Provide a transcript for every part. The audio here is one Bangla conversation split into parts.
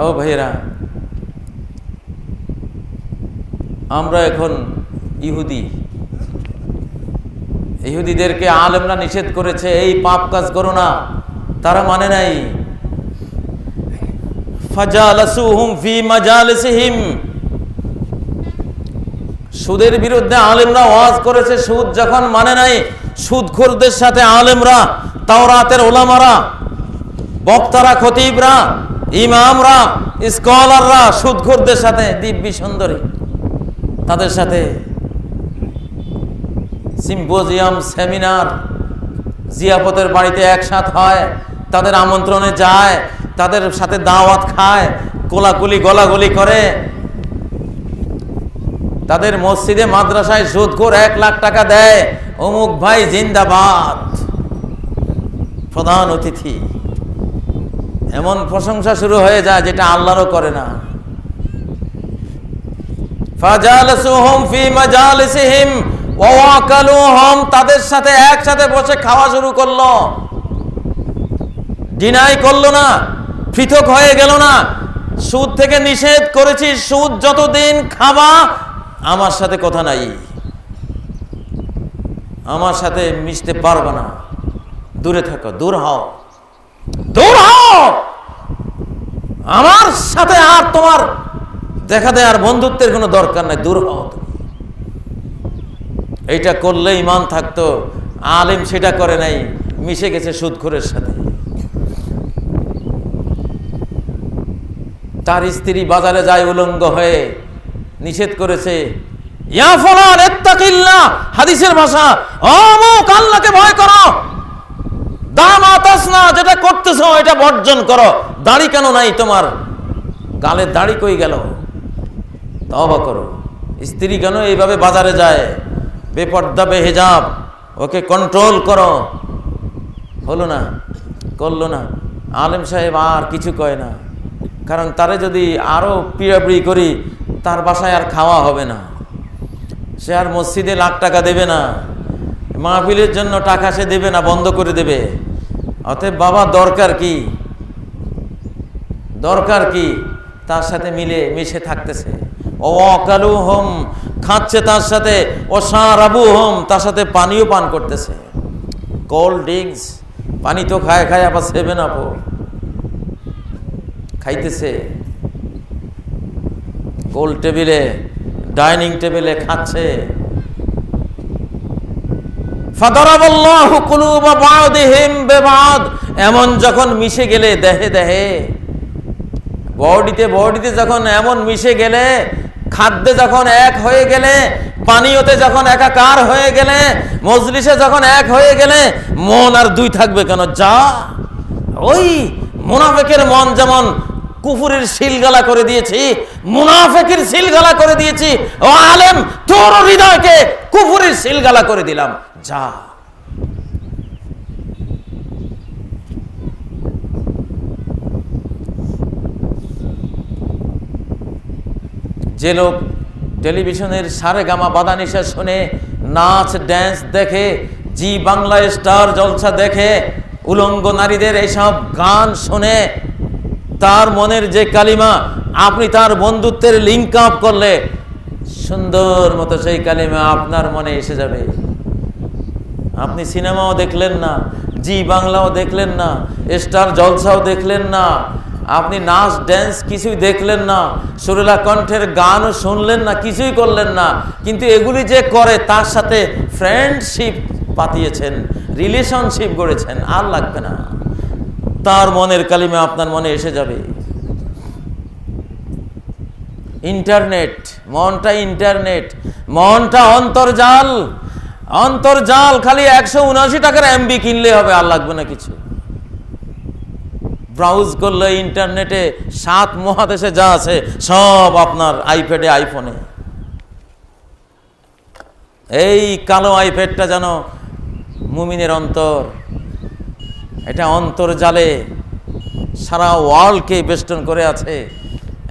ও ভাইয়েরা, আমরা এখন ইহুদি। ইহুদিদেরকে আলেমরা নিষেধ করেছে, এই পাপ কাজ করো না। তারা মানে নাই সুদের বিরুদ্ধে আলেমরা ওয়াজ করেছে, সুদ যখন মানে নাই, সুদখোরদের সাথে আলেমরা, তাওরাতের ওলামারা, বক্তারা, খতিবরা ইমামরা স্কলাররা, সুদখোরদের সাথে, দিব্যি সুন্দরী। তাদের সাথে সিম্পোজিয়াম, সেমিনার জিয়াপতের বাড়িতে একসাথ হয়, তাদের আমন্ত্রণে যায়, তাদের সাথে দাওয়াত খায়, কোলাকুলি, গলাগুলি করে। তাদের মসজিদে, মাদ্রাসায় সুদখোর এক লাখ টাকা দেয়। অমুক ভাই জিন্দাবাদ। প্রধান অতিথি। এমন প্রশংসা শুরু হয়ে যায় যেটা আল্লাহরও করে না। তাদের সাথে একসাথে বসে খাওয়া শুরু করল। ডিনাই করল না, পৃথক হয়ে গেল না। সুদ থেকে নিষেধ করেছি, সুদ যতদিন খাবা, আমার সাথে কথা নাই। আমার সাথে মিশতে পারবে না। দূরে থাকো, দূর হও। দূর হও! আমার সাথে আর তোমার দেখা দেয় আর বন্ধুত্বের কোনো দরকার নাই, দূর হও তুমি। এইটা করলে ইমান থাকতো, আলিম সেটা করে নাই, মিশে গেছে সুদখোরের সাথে। তার স্ত্রী বাজারে যায় উলঙ্গ হয়ে, নিষেধ করেছে, ইয়া ফলান হাদিসের ভাষা, অমুক আল্লাহকে ভয় করো। দাম আতাস না, যেটা করতেছো এটা বর্জন করো। দাড়ি কেন নাই তোমার? গালের দাড়ি কই গেল? তবা করো। স্ত্রী কেন এইভাবে বাজারে যায়? বেপর্দা, বেহেজাব, ওকে কন্ট্রোল করো। হলো না, করল না। আলেম সাহেব আর কিছু কয় না। কারণ তারে যদি আরও পিড়াপিড়ি করি, তার বাসায় আর খাওয়া হবে না। সে আর মসজিদে লাখ টাকা দেবে না। মাহফিলের জন্য টাকা সে দেবে না, বন্ধ করে দেবে। অতএব বাবা, দরকার কি? দরকার কি? তার সাথে মিলে, মিশে থাকতেছে। ও অকালু হোম খাচ্ছে তার সাথে ও সারাবু হোম তার সাথে পানিও পান করতেছে। কোল্ড ড্রিঙ্কস, পানি তো খায় খায় আবার সেভেন আপও খাইতেছে। গোল টেবিলে, ডাইনিং টেবিলে খাচ্ছে। এমন যখন মিশে গেলে দেহে দেহে, বডিতে বডিতে যখন এমন মিশে গেলে, খাদ্যে যখন এক হয়ে গেলে, পানীয়তে যখন একাকার হয়ে গেলে, মজলিসে যখন এক হয়ে গেলে, মন আর দুই থাকবে কেন? যা, ওই মুনাফেকের মন যেমন কুফুরের শিলগালা করে দিয়েছি, মুনাফেকের শিলগালা করে দিয়েছি, ও আলেম, তোর হৃদয়কে কুফুরের শিলগালা করে দিলাম। যা। যে লোক টেলিভিশনের সারে গামা বাদানিশা শুনে নাচ ড্যান্স দেখে, জি বাংলা স্টার জলসা দেখে, উলঙ্গ নারীদের এইসব গান শুনে, তার মনের যে কালিমা, আপনি তার বন্ধুত্বের লিঙ্ক আপ করলে, সুন্দর মতো সেই কালিমা আপনার মনে এসে যাবে। আপনি সিনেমাও দেখলেন না, জি বাংলাও দেখলেন না, স্টার জলসাও দেখলেন না, আপনি নাচ ড্যান্স কিছুই দেখলেন না, সুরেলা কণ্ঠের গানও শুনলেন না, কিছুই করলেন না, কিন্তু এগুলি যে করে তার সাথে ফ্রেন্ডশিপ পাতিয়েছেন রিলেশনশিপ গড়েছেন, আর লাগবে না। তার মনের কালিমে আপনার মনে এসে যাবে। ইন্টারনেট, মনটা ইন্টারনেট, মনটা অন্তর্জাল। অন্তর্জাল খালি একশো উনআশি টাকার এমবি কিনলে হবে, আর লাগবে না কিছু। ব্রাউজ করলে ইন্টারনেটে সাত মহাদেশে যা আছে, সব আপনার আইপ্যাডে আইফোনে এই কালো আইপ্যাডটা যেন মুমিনের অন্তর, এটা অন্তর্জালে সারা ওয়ার্ল্ডকে বেষ্টন করে আছে।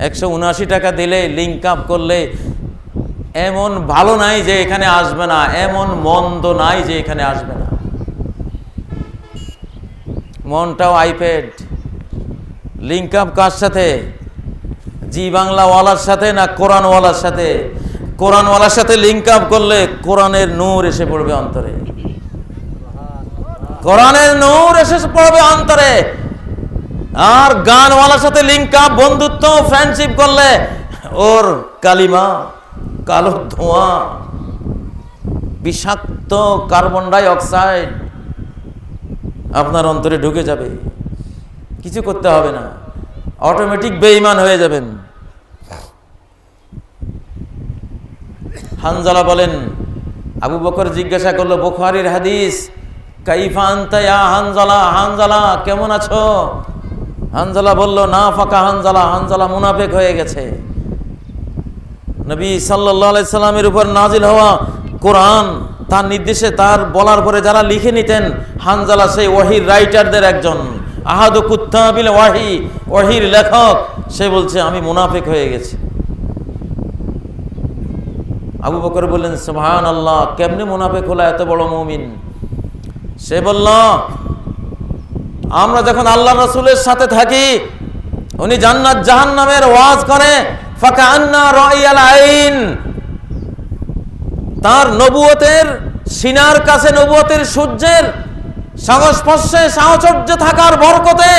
একশো উনআশি টাকা দিলে লিঙ্ক আপ করলে এমন ভালো নাই যে এখানে আসবে না, এমন মন্দ নাই যে এখানে আসবে না। মনটাও আইপ্যাড। লিঙ্ক আপ কার সাথে? জি বাংলাওয়ালার সাথে না কোরআনওয়ালার সাথে? কোরআনওয়ালার সাথে লিঙ্ক আপ করলে কোরআনের নূর এসে পড়বে অন্তরে। কোরআনের নূর এসে পড়বে অন্তরে। আর গানওয়ালার সাথে লিঙ্ক আপ বন্ধুত্ব ফ্রেন্ডশিপ করলে ওর কালিমা। কালো ধোঁয়া বিষাক্ত কার্বন ডাই অক্সাইড আপনার অন্তরে ঢুকে যাবে। কিছু করতে হবে না। অটোমেটিক বেঈমান হয়ে যাবেন। হানজালা বলেন, আবু বকর জিজ্ঞাসা করল, বুখারীর হাদিস হানজালা হানজালা, কেমন আছো? হানজালা বলল, না ফাঁকা হানজালা হানজালা মুনাফেক হয়ে গেছে। নবী সাল্লাহ সাল্লামের উপর নাজিল হওয়া কোরআন, তার নির্দেশে, তার বলার পরে যারা লিখে নিতেন, হানজালা সেই ওয়াহির রাইটারদের একজন। আহাদ কুত্তাবিল ওয়াহি, ওয়াহির লেখক, সে বলছে, আমি মুনাফেক হয়ে গেছি। আবু বকর বললেন সুবহান আল্লাহ কেমনে মুনাফেক হলো এত বড় মমিন? সে বলল, আমরা যখন আল্লাহ রসুলের সাথে থাকি, উনি জান্নাত জাহান্নামের ওয়াজ করে তার নবুয়তের, সিনার কাছে নবুয়তের সূর্যের সংস্পর্শে সাহচর্য থাকার বরকতে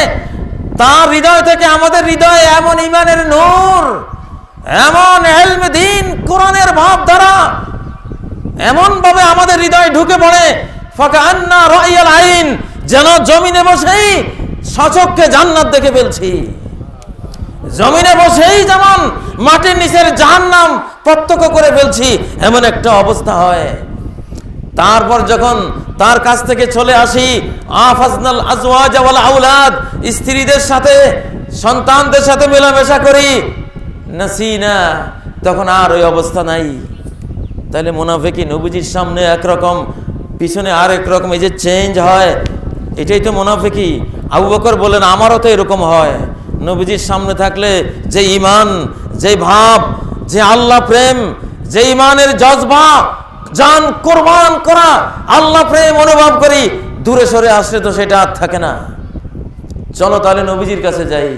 তার হৃদয় থেকে আমাদের হৃদয়ে এমন ইমানের নূর, এমন এলমে দিন, কোরআনের ভাব দ্বারা এমন ভাবে আমাদের হৃদয় ঢুকে পড়ে। ফাঁকা আন্না রয়াল আইন, যেন জমিনে বসেই সচককে জান্নাত দেখে ফেলছি। জমিনে বসেই যেমন মাটির নিচের জাহান নাম প্রত্যক্ষ করে ফেলছি, এমন একটা অবস্থা হয়। তারপর যখন তার কাছ থেকে চলে আসি আউলাদ স্ত্রীদের সাথে, সন্তানদের সাথে মেলামেশা করি। নাসিনা, তখন আর ওই অবস্থা নাই। তাহলে মুনাফেকি নবীজির সামনে একরকম, পিছনে আর রকম, এই যে চেঞ্জ হয়, এটাই তো মুনাফেকি আবু বকর বলেন আমারও তো এরকম হয়। নবীজির সামনে থাকলে যে ইমান যে ভাব, যে আল্লাহ প্রেম, যে ইমানের জজবা, জান কোরবান করা, আল্লাহ প্রেম অনুভব করি, দূরে সরে আসলে তো সেটা আর থাকে না। চলো তাহলে নবীজির কাছে যাই।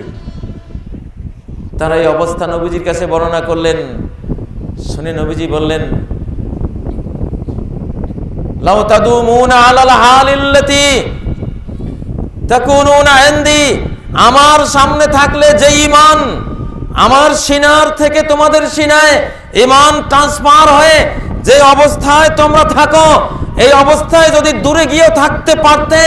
তারা এই অবস্থা নবীজির কাছে বর্ণনা করলেন। শুনে নবীজি বললেন আমার সামনে থাকলে যে ইমান আমার সিনার থেকে তোমাদের সিনায় ইমান ট্রান্সফার হয়ে যে অবস্থায় তোমরা থাকো, এই অবস্থায় যদি দূরে গিয়ে থাকতে পারতে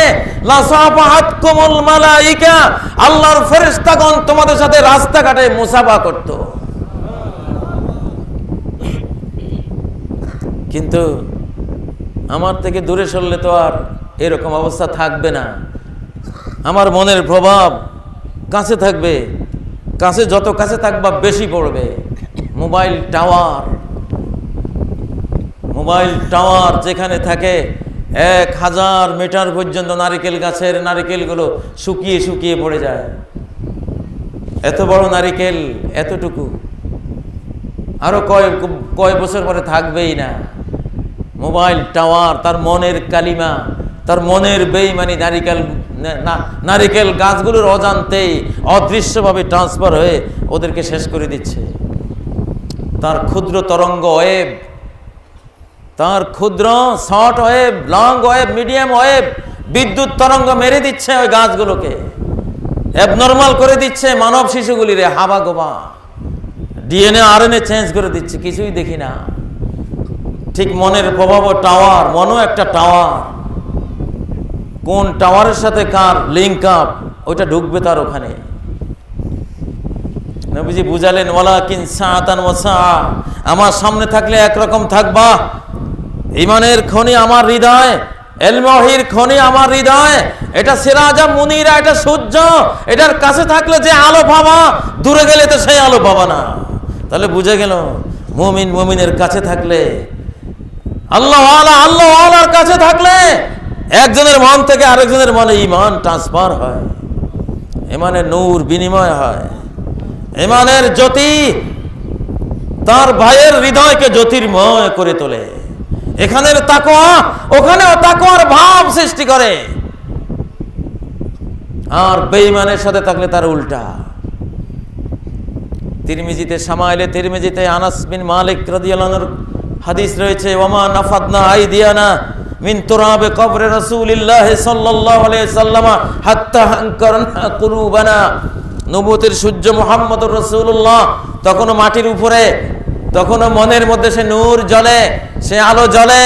আল্লাহর ফেরেশতাগণ তোমাদের সাথে রাস্তাঘাটে মুসাফা করত। কিন্তু আমার থেকে দূরে সরলে তো আর এরকম অবস্থা থাকবে না। আমার মনের প্রভাব কাছে থাকবে। কাছে যত কাছে থাকবা বেশি পড়বে। Mobile tower. মোবাইল টাওয়ার যেখানে থাকে, এক হাজার মিটার পর্যন্ত নারিকেল গাছের নারিকেলগুলো শুকিয়ে শুকিয়ে পড়ে যায়। এত বড় নারিকেল এতটুকু। আরও কয় কয় বছর পরে থাকবেই না। মোবাইল টাওয়ার, তার মনের কালিমা তার মনের বেইমানি নারিকেল নারিকেল গাছগুলোর অজান্তেই অদৃশ্যভাবে ট্রান্সফার হয়ে ওদেরকে শেষ করে দিচ্ছে। তার ক্ষুদ্র তরঙ্গ ওয়েব, তার ক্ষুদ্র short wave, long wave, medium wave, বিদ্যুৎ তরঙ্গ মেরে দিচ্ছে ওই গাছগুলোকে। অ্যাবনর্মাল করে দিচ্ছে মানব শিশুগুলিরে, হাবা গোবা। ডিএনএ, আরএনএ চেঞ্জ করে দিচ্ছে, কিছুই দেখি না। ঠিক মনের প্রভাব টাওয়ার, মনও একটা টাওয়ার। কোন টাওয়ারের সাথে কার লিঙ্ক আপ ওইটা ঢুকবে তার ওখানে। নবীজি বুঝালেন ওয়ালা কিন সাআ। আমার সামনে থাকলে একরকম থাকবা। ইমানের খনি আমার হৃদয়, এলমহির খনি আমার হৃদয়। এটা সিরাজা মুনিরা, এটা সূর্য। এটার কাছে থাকলে যে আলো পাবা, দূরে গেলে তো সেই আলো পাবা না। তাহলে বুঝে গেল, মুমিন মুমিনের কাছে থাকলে, আল্লাহ আল্লাহ আল্লাহর কাছে থাকলে একজনের মন থেকে আরেকজনের মনে ইমান ট্রান্সফার হয়। ইমানের নূর বিনিময় হয়। ইমানের জ্যোতি তার ভাইয়ের হৃদয়কে জ্যোতির্ময় করে তোলে। এখানের তাকোয়া ওখানেও তাকোয়ার ভাব সৃষ্টি করে। আর বেঈমানের সাথে থাকলে তার উল্টা। তিরমিজিতে সামাইলে তিরমিজিতে আনাস বিন মালিক রাদিয়াল্লাহুর হাদিস রয়েছে ওমা নাফাদনা আইদিয়ানা মিন তুরাবে কবরে রাসূলিল্লাহ সাল্লাল্লাহু আলাইহি সাল্লামা হাত্তা হানকারনা কুলুবানা। নবুতের সূর্য মুহাম্মদুর রাসূলুল্লাহ। তখনও মাটির উপরে, তখনও মনের মধ্যে সে নূর জ্বলে, সে আলো জ্বলে।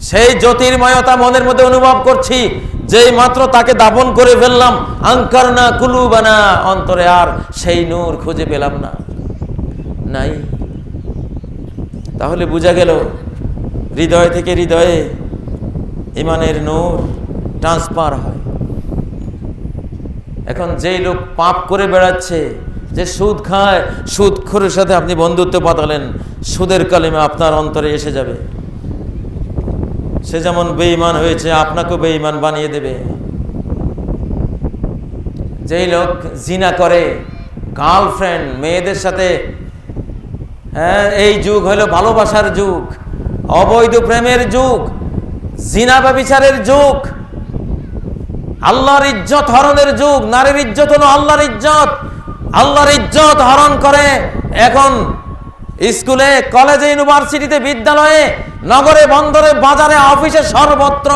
সেই জ্যোতির্ময়তা মনের মধ্যে অনুভব করছি, যেই মাত্র তাকে দাপন করে ফেললাম আঙ্কার না কুলুবানা। অন্তরে আর সেই নূর খুঁজে পেলাম না। নাই। তাহলে বোঝা গেল হৃদয় থেকে হৃদয়ে ইমানের নূর ট্রান্সফার হয়। এখন যেই লোক পাপ করে বেড়াচ্ছে, যে সুদ খায়, সুদ খোরের সাথে আপনি বন্ধুত্ব পাতালেন, সুদের কালিমে আপনার অন্তরে এসে যাবে। সে যেমন বেঈমান হয়েছে, আপনাকেও বেঈমান বানিয়ে দেবে। যেই লোক জিনা করে, গার্লফ্রেন্ড, মেয়েদের সাথে হ্যাঁ এই যুগ হলো ভালোবাসার যুগ। অবৈধ প্রেমের যুগ, জিনা বিচারের যুগ, আল্লাহর ইজ্জত হরণের যুগ, নারীর ইজ্জত হলো আল্লাহর ইজ্জত। আল্লাহর ইজ্জত হরণ করে এখন স্কুলে, কলেজে, ইউনিভার্সিটিতে, বিদ্যালয়ে, নগরে, বন্দরে, বাজারে, অফিসে সর্বত্র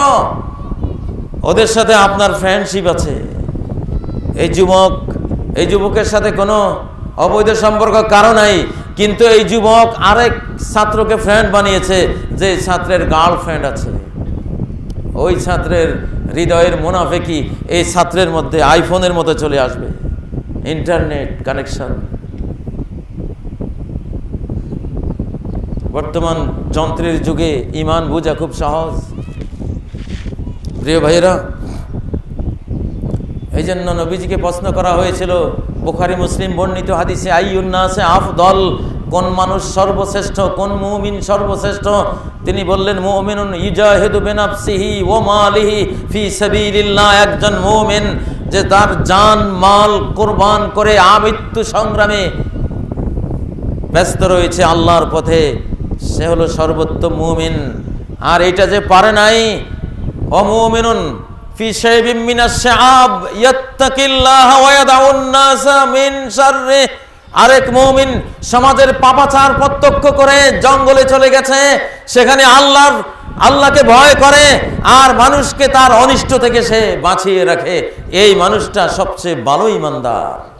ওদের সাথে আপনার ফ্রেন্ডশিপ আছে। এই যুবক, এই যুবকের সাথে কোনো অবৈধ সম্পর্ক কারও নাই। কিন্তু এই যুবক আরেক ছাত্রকে ফ্রেন্ড বানিয়েছে, যে ছাত্রের গার্লফ্রেন্ড আছে। ওই ছাত্রের হৃদয়ের মুনাফেকি এই ছাত্রের মধ্যে আইফোনের মতো চলে আসবে। ইন্টারনেট কানেকশন বর্তমান যন্ত্রের যুগে ইমান বোঝা খুব সহজ। প্রিয় ভাইয়েরা এই জন্য নবীজিকে প্রশ্ন করা হয়েছিল বুখারি, মুসলিম বর্ণিত হাদিসে আইউন্নাসে আফদল কোন মানুষ সর্বশ্রেষ্ঠ, কোন মুমিন সর্বশ্রেষ্ঠ? তিনি বললেন, মুমিনুন ইজাহিদু বিনাফসিহি ওয়া মালিহি ফি সাবিলিল্লাহ একজন মুমিন যে তার জান, মাল কুরবান করে আমৃত্যু সংগ্রামে ব্যস্ত রয়েছে আল্লাহর পথে। সে হলো সর্বোত্তম মুমিন। আর এটা যে পারে নাই অমুমিনুন ফি شيب من الشعاب يتقي الله ويدع الناس من شره আরেক মুমিন সমাজের পাপাচার প্রত্যক্ষ করে জঙ্গলে চলে গেছে, সেখানে আল্লাহর, আল্লাহকে ভয় করে, আর মানুষকে তার অনিষ্ট থেকে সে বাঁচিয়ে রাখে। এই মানুষটা সবচেয়ে ভালো ইমানদার।